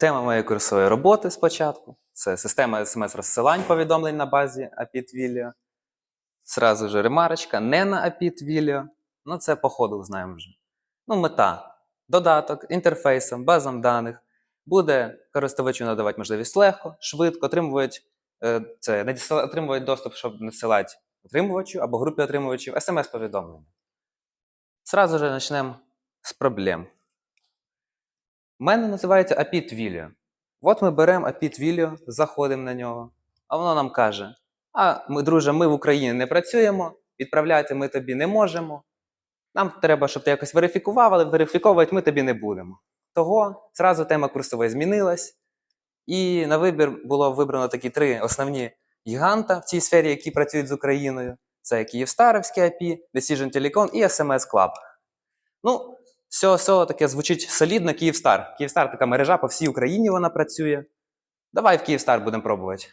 Тема моєї курсової роботи спочатку це система смс-розсилань повідомлень на базі API Twilio. Сразу же ремарочка, не на API Twilio. Ну, це по ходу знаємо вже. Ну, мета. Додаток, інтерфейсом, базам даних буде користувачу надавати можливість легко, швидко отримувати, е, це, отримувати доступ, щоб надсилати отримувачу або групі отримувачів смс-повідомлення. Сразу же почнемо з проблем. У мене називається API Twilio. От ми беремо API Twilio, заходимо на нього, а воно нам каже: А ми, друже, ми в Україні не працюємо, відправляти ми тобі не можемо. Нам треба, щоб ти якось верифікував, але верифіковувати ми тобі не будемо. Того зразу тема курсової змінилась, і на вибір було вибрано такі три основні гіганта в цій сфері, які працюють з Україною. Це Київстаровський API, Decision Telecom і SMS Club. Ну, все, все таке звучить солідно Київстар. Київстар така мережа по всій Україні вона працює. Давай в Київстар будемо пробувати.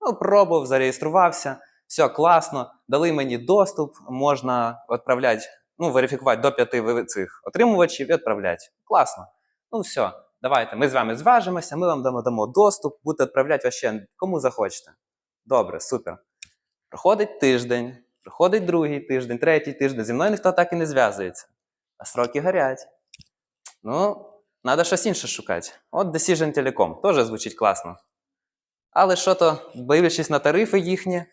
Ну, пробував, зареєструвався, все класно, дали мені доступ, можна відправляти, ну, верифікувати до п'яти цих отримувачів і відправляти. Класно. Ну, все, давайте, ми з вами зв'яжемося, ми вам дамо, дамо доступ, будете відправляти вообще кому захочете. Добре, супер. Проходить тиждень, проходить другий тиждень, третій тиждень. Зі мною ніхто так і не зв'язується. А сроки горять. Ну, треба щось інше шукати. От Decision Telecom теж звучить класно. Але що то, дивлячись на тарифи їхні,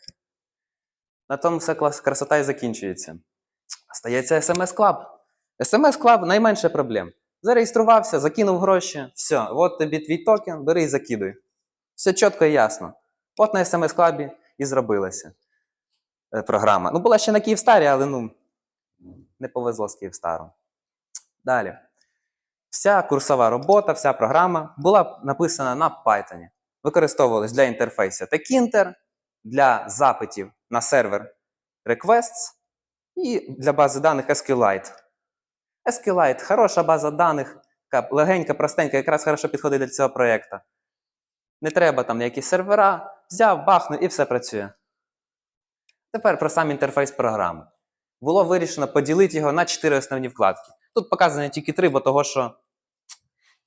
на тому клас, красота і закінчується. Стається SMS Club. SMS Club найменше проблем. Зареєструвався, закинув гроші, все, от тобі твій токен, бери і закидуй. Все чітко і ясно. От на SMS Club і зробилася е, програма. Ну, була ще на Київстарі, але ну, не повезло з Київстаром. Далі. Вся курсова робота, вся програма була написана на Python. Використовувалась для інтерфейсу Tekinter, для запитів на сервер Requests і для бази даних SQLite. SQLite хороша база даних, легенька, простенька, якраз хорошо підходить до цього проєкту. Не треба там якісь сервера, взяв, бахнув і все працює. Тепер про сам інтерфейс програми. Було вирішено поділити його на чотири основні вкладки. Тут показані тільки три, бо того, що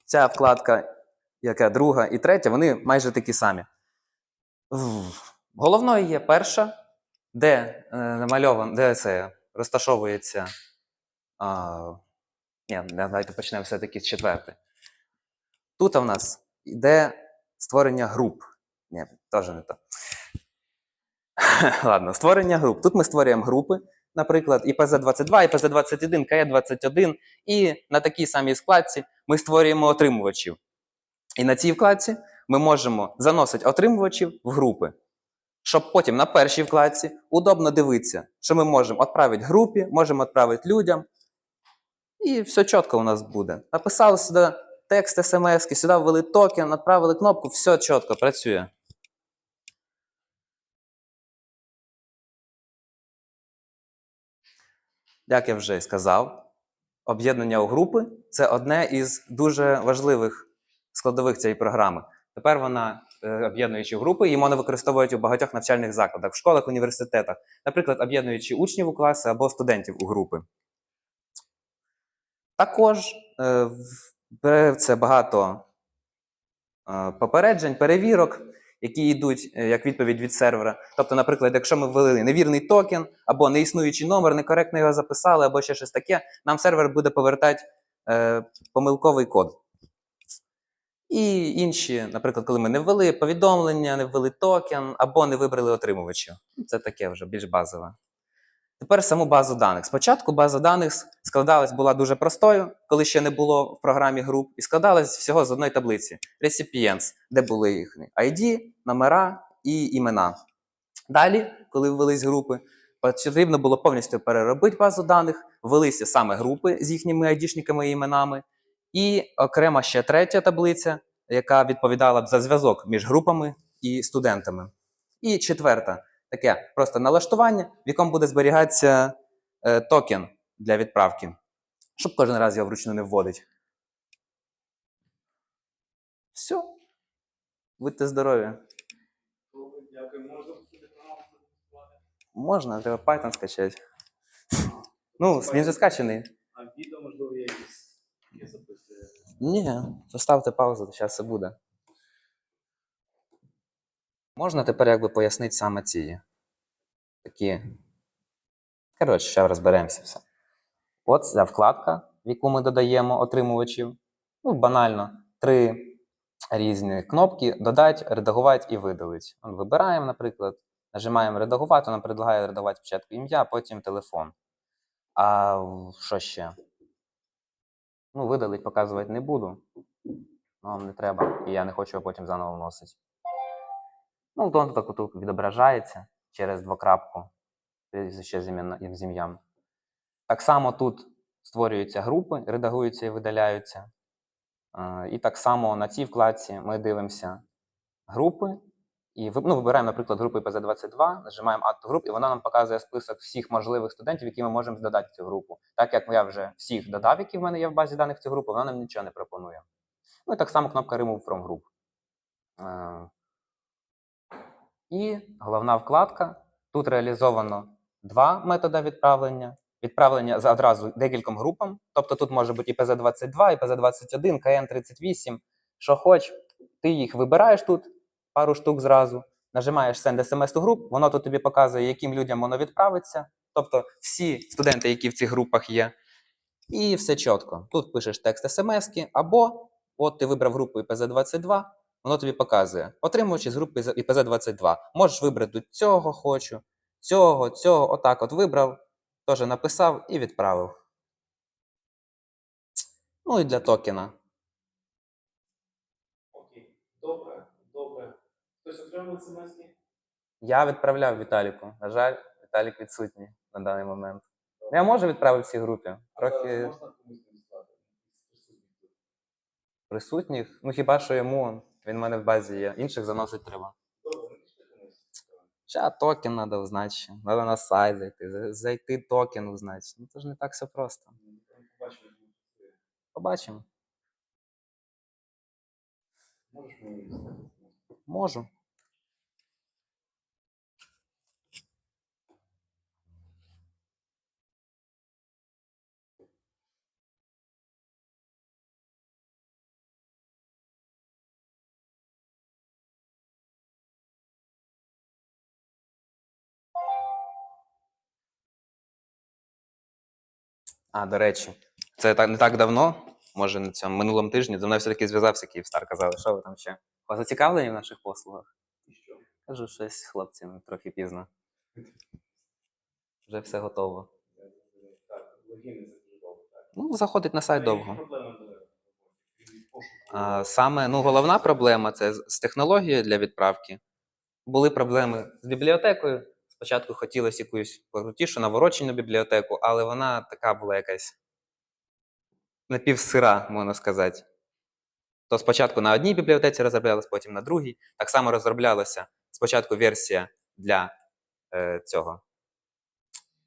ця вкладка, яка друга і третя, вони майже такі самі. Головною є перша, де е, намальован, де це розташовується. А, ні, давайте почнемо все-таки з четвертої. Тут у нас йде створення груп. Ні, теж не то. Ладно, створення груп. Тут ми створюємо групи, наприклад, ІПЗ-22, ІПЗ-21, КЕ-21, і на такій самій складці ми створюємо отримувачів. І на цій вкладці ми можемо заносити отримувачів в групи, щоб потім на першій вкладці удобно дивитися, що ми можемо відправити групі, можемо відправити людям. І все чітко у нас буде. Написали сюди текст смс, сюди ввели токен, відправили кнопку, все чітко працює. Як я вже сказав, об'єднання у групи це одне із дуже важливих складових цієї програми. Тепер вона, е, об'єднуючи групи, її можна використовувати у багатьох навчальних закладах, в школах, університетах, наприклад, об'єднуючи учнів у класи або студентів у групи. Також е, це багато е, попереджень, перевірок, які йдуть е, як відповідь від сервера. Тобто, наприклад, якщо ми ввели невірний токен або неіснуючий номер, некоректно його записали, або ще щось таке, нам сервер буде повертати е, помилковий код. І інші, наприклад, коли ми не ввели повідомлення, не ввели токен або не вибрали отримувачів. Це таке вже більш базове. Тепер саму базу даних. Спочатку база даних складалась була дуже простою, коли ще не було в програмі груп, і складалась всього з одної таблиці Recipients, де були їхні ID, номера і імена. Далі, коли ввелись групи, потрібно було повністю переробити базу даних, ввелися саме групи з їхніми айдішниками і іменами, і окрема ще третя таблиця, яка відповідала б за зв'язок між групами і студентами. І четверта таке просто налаштування, в якому буде зберігатися е, токен для відправки, щоб кожен раз його вручну не вводить. Все. Будьте здорові. Дякую, можна треба Python скачати. Ну, він же скачаний. А відео, можливо, є якісь. Ні, поставте паузу, зараз все буде. Можна тепер якби пояснити саме ці такі. Коротше, ще розберемося все. От ця вкладка, в яку ми додаємо отримувачів. Ну, банально, три різні кнопки: додати, редагувати і видалити. Вибираємо, наприклад, нажимаємо редагувати, нам предлагає редагувати спочатку ім'я, потім телефон. А що ще? Ну, видалить, показувати не буду. Ну, Вам не треба, і я не хочу його потім заново вносити. Ну, так тут відображається через двокрапку прізвище з ім'я- ім'ям. Так само тут створюються групи, редагуються і видаляються. Е, І так само на цій вкладці ми дивимося групи і ну, вибираємо, наприклад, групу ІПЗ-22, нажимаємо Add to Group, і вона нам показує список всіх можливих студентів, які ми можемо додати в цю групу. Так як я вже всіх додав, які в мене є в базі даних в цю групу, вона нам нічого не пропонує. Ну і так само кнопка Remove from Group. І головна вкладка. Тут реалізовано два методи відправлення. Відправлення за одразу декільком групам. Тобто тут може бути ІПЗ-22, ІПЗ-21, КН-38, що хоч. Ти їх вибираєш тут, пару штук зразу, нажимаєш Send SMS to Group, воно тут тобі показує, яким людям воно відправиться. Тобто всі студенти, які в цих групах є. І все чітко. Тут пишеш текст смс або от ти вибрав групу ІПЗ-22, воно тобі показує. Отримуючи з групи ІПЗ-22. Можеш вибрати цього хочу, цього, цього, отак от вибрав, теж написав і відправив. Ну і для токена. Окей. Добре, добре. Хтось отримав смс? Я відправляв Віталіку. На жаль, Віталік відсутній на даний момент. Ну, Я можу відправити всій групі. Трохи Можна комусь надіслати? присутніх. Ну хіба що йому, він в мене в базі є. Інших заносить треба. Ще токен треба узнати. Треба на сайт зайти. Зайти токен узнати. Ну це ж не так все просто. Побачимо. Можеш мені? Можу. А, до речі, це так, не так давно, може на цьому минулому тижні, зі мною все-таки зв'язався Київстар, казали, що ви там ще? Ви зацікавлені в наших послугах? Що? Кажу, щось, хлопці, ну, трохи пізно. Вже все готово. Так, логіни це дуже довго. Так. Ну, заходить на сайт довго. Крім пошуку? А, саме ну, головна проблема це з технологією для відправки. Були проблеми з бібліотекою. Спочатку хотілося якусь покрутішу, наворочену бібліотеку, але вона така була якась напівсира, можна сказати. То спочатку на одній бібліотеці розроблялась, потім на другій. Так само розроблялася спочатку версія для е, цього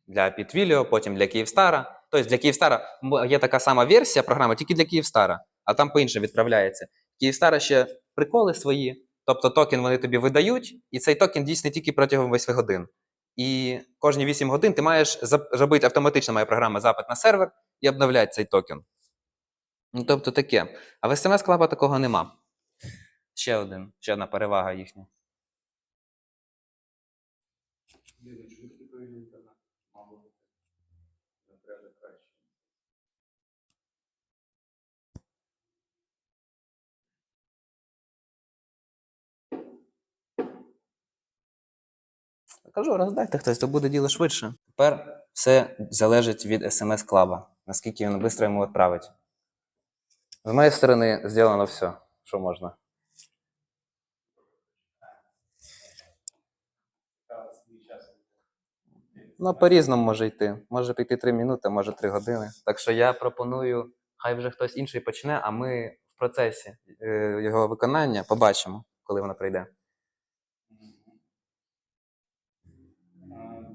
для Pitvilio, потім для Київстара. Тобто для Київстара є така сама версія програми, тільки для Київстара, а там по-іншому відправляється. Київстара ще приколи свої, тобто токен вони тобі видають, і цей токен дійсний тільки протягом 8 годин. І кожні 8 годин ти маєш зробити автоматично моя програма запит на сервер і обновляти цей токен. Ну, тобто таке. А в SMS клаба такого нема. Ще один, ще одна перевага їхня. Кажу, роздайте хтось, то буде діло швидше. Тепер все залежить від SMS клаба, наскільки він швидко йому відправить. З моєї сторони зроблено все, що можна. Ну, по-різному може йти. Може піти 3 минути, може 3 години. Так що я пропоную, хай вже хтось інший почне, а ми в процесі е, його виконання побачимо, коли воно прийде. Е,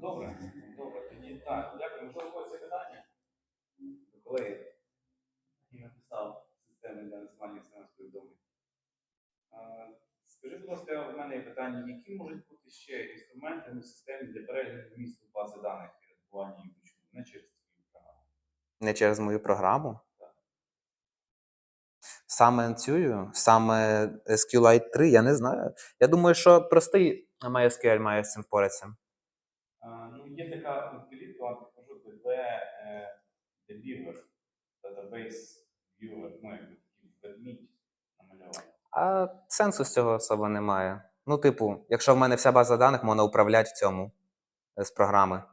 Добре, добре, тоді так, дякую. Можливо, у когось є питання? До колеги, який написав системи для насування смс повідомлень. Е, Скажи, будь ласка, в мене є питання, які можуть бути ще інструменти в системі для перегляду місту бази даних і редагування їх вручну, не через цю програму? Не через мою програму. Так. Саме цю, саме SQLite 3, я не знаю. Я думаю, що простий MySQL має з цим впоратися. Ну, є така утиліта, я покажу DB е, Deliver, Database Viewer, ну, як ведмідь. А сенсу з цього особо немає. Ну, типу, якщо в мене вся база даних, можна управляти в цьому е, з програми.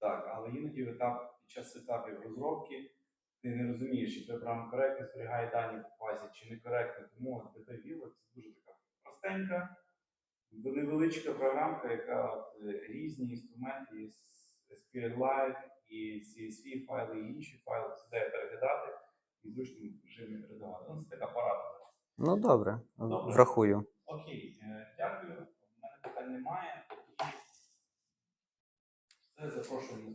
Так, але іноді в етап, під час етапів розробки ти не розумієш, чи програма коректно зберігає дані в базі, чи некоректно. Тому DB це дуже така простенька, невеличка програмка, яка різні інструменти, і SQLite, і CSV файли, і інші файли, де переглядати і в зручному режимі редагувати. Ну, це така порада. Ну, добре, Добре. врахую. Окей, е, дякую. У мене питань немає. Все, запрошую.